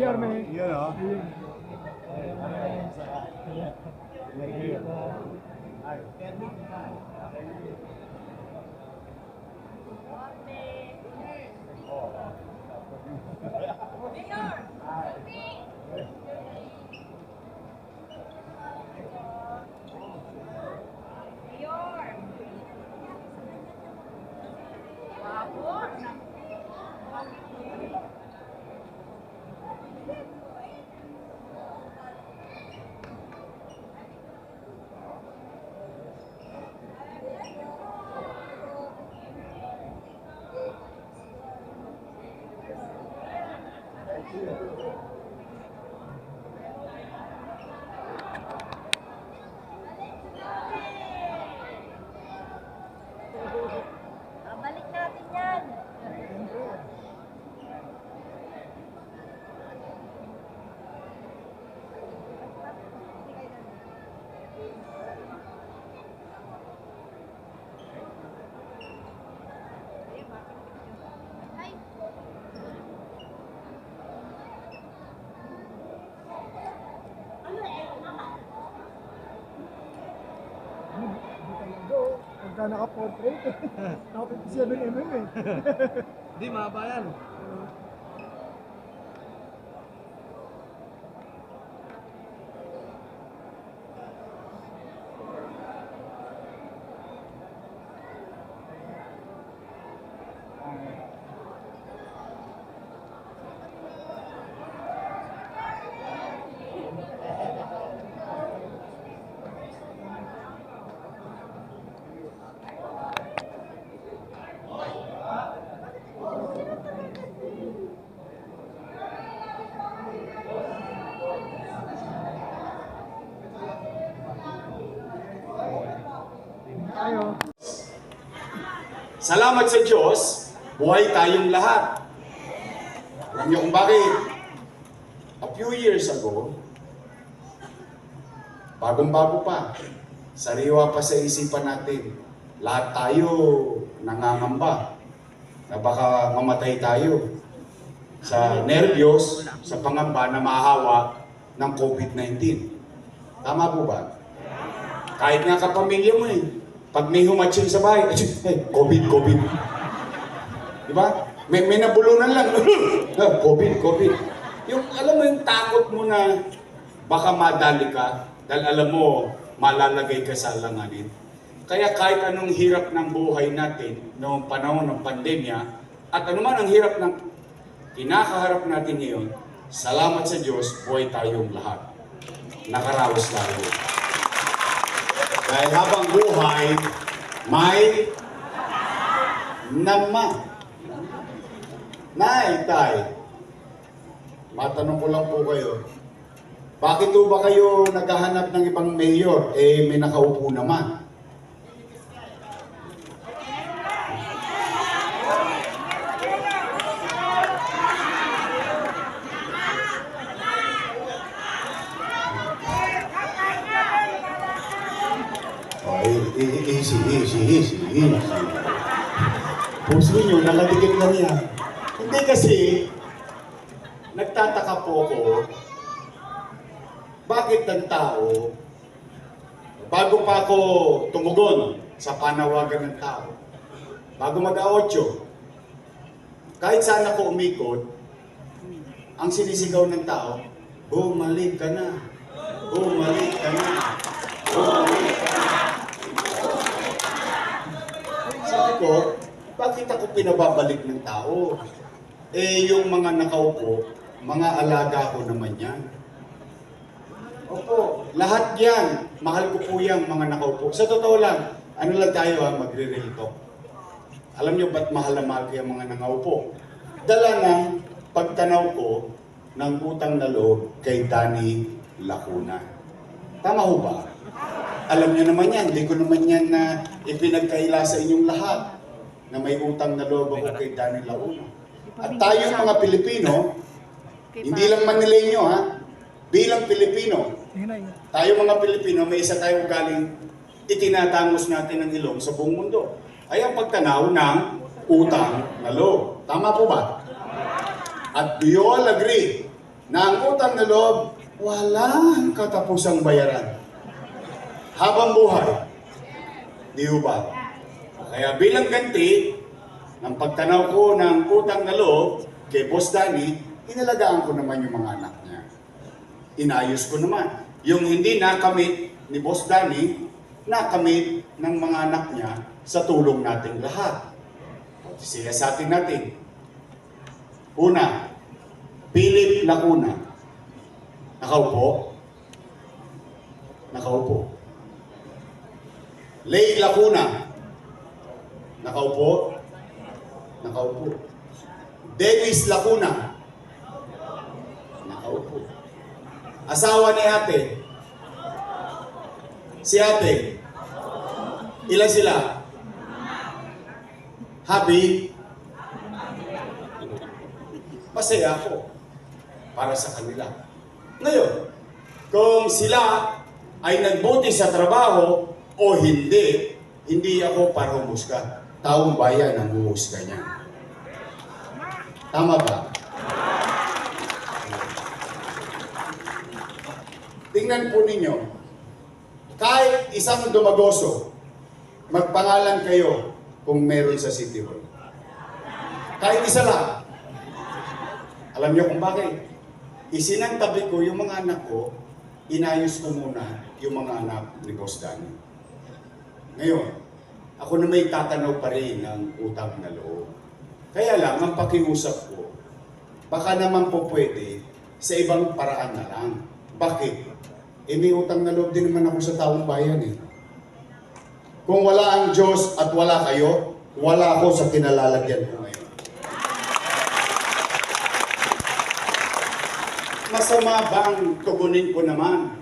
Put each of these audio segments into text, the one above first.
Yeah, man. You know. Pagka naka-portrait, naka 57 mm eh. Hindi, mahaba yan. Salamat sa Diyos, buhay tayong lahat. Alam niyo kung bakit? A few years ago, bagong-bago pa, sariwa pa sa isipan natin, lahat tayo nangangamba na baka mamatay tayo sa nerbiyos, sa pangamba na mahawa ng COVID-19. Tama po ba? Kahit nga kapamilya mo eh, pag may humatsin sa bahay, eh, COVID, COVID. Di ba? May, may nabulunan lang. Ah, COVID, COVID. Yung, alam mo yung takot mo na baka madali ka dahil alam mo malalagay ka sa alanganin. Kaya kahit anong hirap ng buhay natin noong panahon ng pandemya at anuman ang hirap ng kinakaharap natin ngayon, salamat sa Diyos, buhay tayong lahat. Nakaraos tayo. Dahil habang buhay, may naman. Nay, tay, matanong ko lang po kayo, bakit po ba kayo naghahanap ng ibang mayor? Eh, may nakaupo naman. Oh, e- e- easy, easy, easy. Puso nyo, nakadikit lang yan. Hindi kasi, nagtataka po ako, bakit ang tao, bago pa ako tumugon sa panawagan ng tao, bago mag-8, kahit saan ako umikot, ang sinisigaw ng tao, bumalik ka na, bumalik ka na, bumalik ka na. Sabi ko, bakit ako pinababalik ng tao? Eh, yung mga nakaupo, mga alaga ko naman yan. Opo, lahat yan. Mahal ko po yan, mga nakaupo. Sa totoo lang, ano lang tayo ha, magre-real talk. Alam niyo ba't mahal na mahal ko yung mga nangaupo? Dala ng pagtanaw ko ng utang na loob kay Danny Lacuna. Tama ho ba? Alam niyo naman yan, hindi ko naman yan na ipinagkaila sa inyong lahat na may utang na loob ako kay Danny Lacuna. At tayong mga Pilipino, hindi lang Manileño ha, bilang Pilipino, tayo mga Pilipino, may isa tayong galing itinatangos natin ng ilong sa buong mundo. Ay ang pagtanaw ng utang na loob. Tama po ba? At do you all agree na ang utang na loob, walang katapusang bayaran. Habang buhay. Di ho ba? Kaya bilang ganti, ng pagtanaw ko ng utang na loob kay Boss Danny, inalagaan ko naman yung mga anak niya. Inayos ko naman. Yung hindi nakamit ni Boss Danny, nakamit ng mga anak niya sa tulong nating lahat. Sila sa atin natin. Una, Philip Lacuna. Nakaupo? Nakaupo. Lay Lacuna. Nakaupo? Nakaupo. Dennis Lacuna. Nakaupo. Asawa ni ate. Si ate. Ilan sila? Happy? Masaya ako para sa kanila. Ngayon, kung sila ay nagbuti sa trabaho o hindi, hindi ako para humusga. Taong bayan ang humusga niya. Tama ba? Tingnan po ninyo, kahit isang dumagoso, magpangalan kayo kung meron sa City Hall. Kahit isa lang. Alam niyo kung bakit? Isinantabi ko yung mga anak ko, inayos ko muna yung mga anak ni Boss Danny. Ngayon, ako na may tatanaw pa rin ng utang na loob. Kaya lang, ang pakiusap ko, baka naman po pwede sa ibang paraan na lang. Bakit? Eh may utang na loob din naman ako sa taong bayan eh. Kung wala ang Diyos at wala kayo, wala ako sa kinalalagyan ko ngayon. Masama bang tugunin ko naman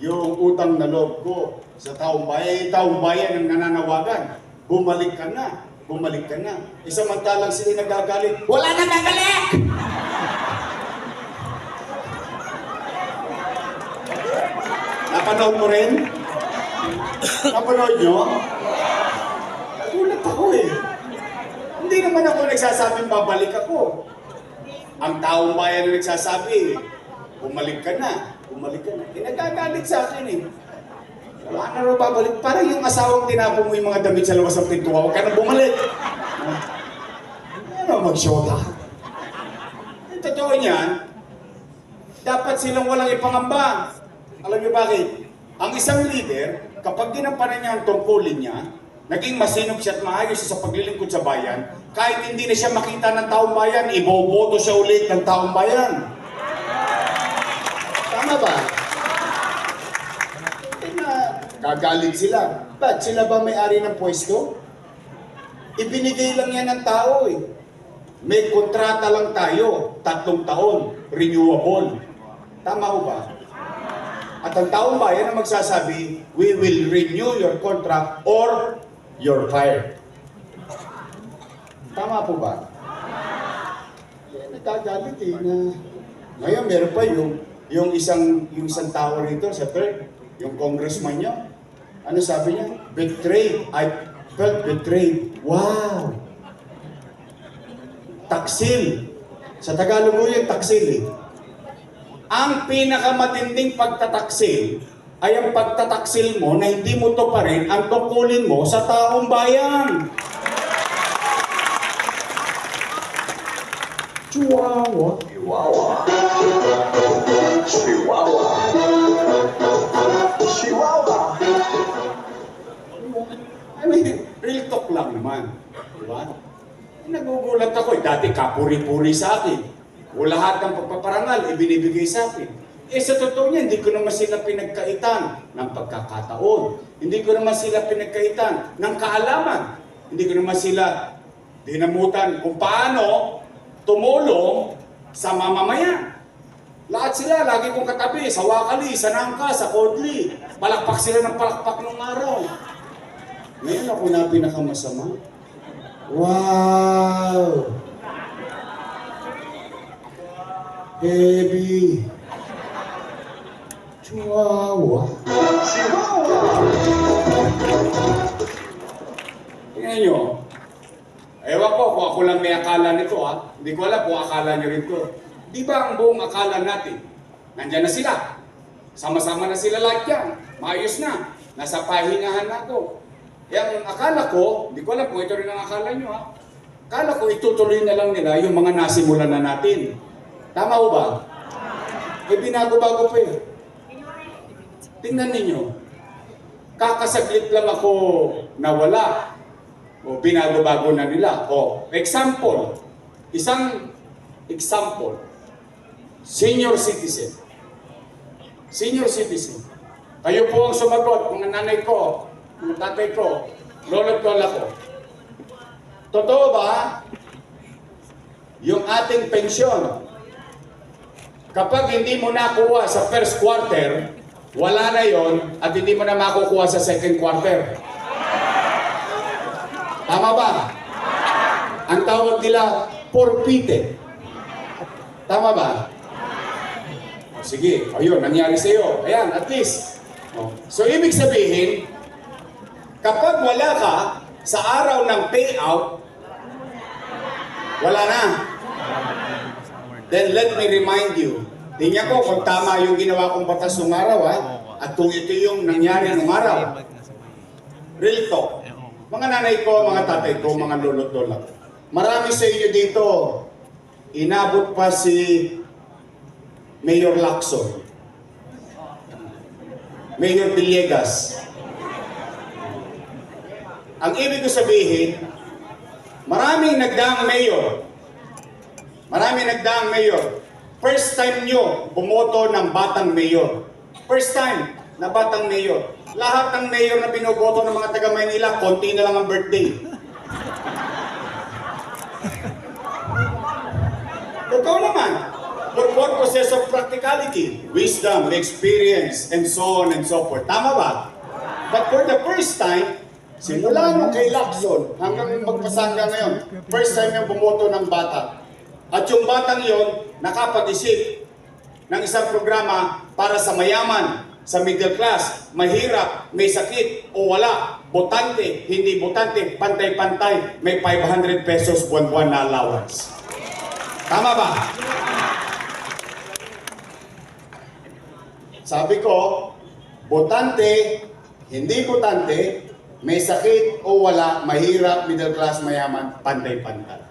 yung utang na loob ko sa taong bayan? Yung taong bayan ang nananawagan, bumalik ka na, bumalik ka na. Isa mantalang sila nagagalit, wala na gagalit! Napanood mo rin? Napanood nyo? Nagulat ako eh. Hindi naman ako nagsasabing babalik ako. Ang taong bayan na nagsasabi, bumalik ka na, bumalik ka na. Eh, nagagalit sa akin eh. Wala na raw babalik. Parang yung asawang tinapon mo yung mga damit sa labas ng pintuan, huwag ka na bumalik. Ano mag-shota? Yung totoo niyan, dapat silang walang ipangamba. Alam niyo bakit? Ang isang leader, kapag ginampanan niya ang tungkulin niya, naging masinop siya at maayos sa paglilingkod sa bayan, kahit hindi na siya makita ng taong bayan, iboboto siya ulit ng taong bayan. Tama ba? Eh sila. Ba't sila ba may-ari ng pwesto? Ibinigay lang yan ng tao eh. May kontrata lang tayo, tatlong taon, renewable. Tama ho ba? At ang taong bayan ang magsasabi, we will renew your contract or you're fired. Tama po ba? Eh, nagkagalit eh na... Ngayon, meron pa yung, yung isang, yung isang tao rito sa third, yung congressman niya. Ano sabi niya? Betrayed. I felt betrayed. Wow! Taksil. Sa Tagalog mo yung taksil eh. Ang pinakamatinding pagtataksil ay ang pagtataksil mo na hindi mo to pa rin ang tungkulin mo sa taong bayan. Chihuahua. Chihuahua. Chihuahua. Chihuahua. I mean, real talk lang naman. Di ba? Nagugulat ako eh. Dati kapuri-puri sa akin. O lahat ng pagpaparangal, ibinibigay sa akin. Eh sa totoo niya, hindi ko naman sila pinagkaitan ng pagkakataon. Hindi ko naman sila pinagkaitan ng kaalaman. Hindi ko naman sila dinamutan kung paano tumulong sa mamamayan. Lahat sila, lagi kong katabi, sa Wakali, sa Nangka, sa Kodli. Palakpak sila ng palakpak nung araw. Ngayon ako na pinakamasama. Wow! Heavy. Chihuahua. Tingnan nyo. Ewan ko kung ako lang may akala nito ha. Hindi ko alam kung akala nyo rin to. Di ba ang buong akala natin, nandyan na sila. Sama-sama na sila lahat yan. Maayos na. Nasa pahingahan na ako. Yang akala ko, di ko alam kung ito rin ang akala nyo ha. Akala ko itutuloy na lang nila yung mga nasimulan na natin. Tama ho ba? Eh binago-bago pa eh. Tingnan ninyo. Kakasaglit lang ako nawala. O binago-bago na nila. O, example. Isang example. Senior citizen. Senior citizen. Kayo po ang sumagot, mga nanay ko, mga tatay ko, lolo't lola ko. Totoo ba? Yung ating pensyon, kapag hindi mo nakuha sa first quarter, wala na yon at hindi mo na makukuha sa second quarter. Tama ba? Ang tawag nila, forfeited. Tama ba? O, sige, ayun, nangyari sa iyo. Ayan, at least. O, So, ibig sabihin, kapag wala ka sa araw ng payout, wala na. Then let me remind you, tingnan ko kung tama yung ginawa kong batas nung araw, ha? At kung ito yung nangyari nung araw. Real talk. Mga nanay ko, mga tatay ko, mga lolo't lola. Marami sa inyo dito, inabot pa si Mayor Lacson. Mayor Villegas. Ang ibig ko sabihin, maraming nagdaang mayor. Maraming nagdaang mayor. First time nyo bumoto ng batang mayor. First time na batang mayor. Lahat ng mayor na binoboto ng mga taga Maynila, konti na lang ang birthday. Totoo naman. For purposes of practicality, wisdom, experience, and so on and so forth. Tama ba? But for the first time, simula nung kay Lacson hanggang magpasangga ngayon, first time yung bumoto ng bata. At yung batang yon nakapag-isip ng isang programa para sa mayaman, sa middle class, mahirap, may sakit o wala, botante, hindi botante, pantay-pantay, may 500 pesos buwan-buwan na allowance. Tama ba? Sabi ko, botante, hindi botante, may sakit o wala, mahirap, middle class, mayaman, pantay-pantay.